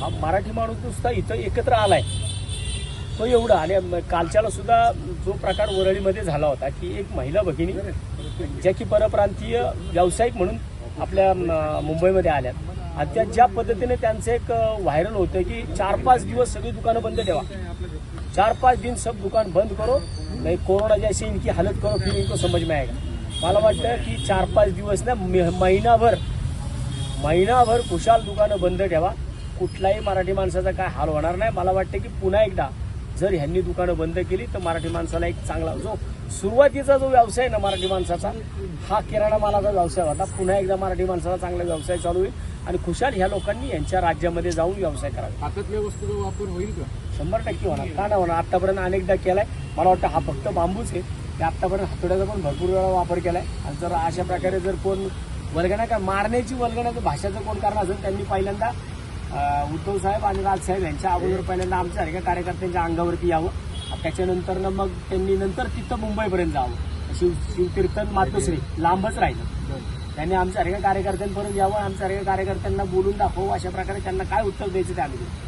हा मराठी माणूस नुसता इथं एकत्र आलाय. तो एवढा. आणि कालच्याला सुद्धा जो प्रकार वरळीमध्ये झाला होता की एक महिला भगिनी ज्या की परप्रांतीय व्यावसायिक म्हणून आपल्या मुंबईमध्ये आल्यात आणि त्या ज्या पद्धतीने त्यांचं एक व्हायरल होतं की चार पाच दिवस सगळी दुकानं बंद ठेवा. चार पाच दिन सब दुकान बंद करो नाही कोरोना जैसी इनकी हालत करो फिर इनको समझ में आएगा. मला वाटतं की चार पाच दिवस ना महिनाभर महिनाभर खुशाल दुकानं बंद ठेवा. कुठलाही मराठी माणसाचा काय हाल होणार नाही. मला वाटतं की पुन्हा एकदा जर ह्यांनी दुकानं बंद केली तर मराठी माणसाला एक चांगला जो सुरुवातीचा जो व्यवसाय आहे ना मराठी माणसाचा हा किराणा मालाचा व्यवसाय होता. पुन्हा एकदा मराठी माणसाला चांगला व्यवसाय चालू होईल आणि खुशाल ह्या लोकांनी यांच्या राज्यामध्ये जाऊन व्यवसाय करावा. हातातल्या वस्तूचा वापर होईल का? शंभर टक्के होणार. का नाही होणार? आतापर्यंत अनेकदा केलाय. मला वाटतं हा फक्त बांबूच आहे. ते आतापर्यंत हातोड्याचा पण भरपूर वेळा वापर केलाय. आणि जर अशा प्रकारे जर कोण वल्गना का मारण्याची वल्गना भाषेचं कोण करणार असेल? त्यांनी पहिल्यांदा उद्धव साहेब आणि राजसाहेब यांच्या अगोदर पहिल्यांदा आमच्या सारख्या कार्यकर्त्यांच्या अंगावरती यावं. त्याच्यानंतर मग त्यांनी नंतर तिथं मुंबईपर्यंत जावं. शिव शिवकीर्तन मातोश्री लांबच राहिलं. त्यांनी आमच्या सारख्या कार्यकर्त्यांपर्यंत यावं आमच्या सारख्या कार्यकर्त्यांना बोलून दाखवू अशा प्रकारे त्यांना काय उत्तर द्यायचं ते आम्ही.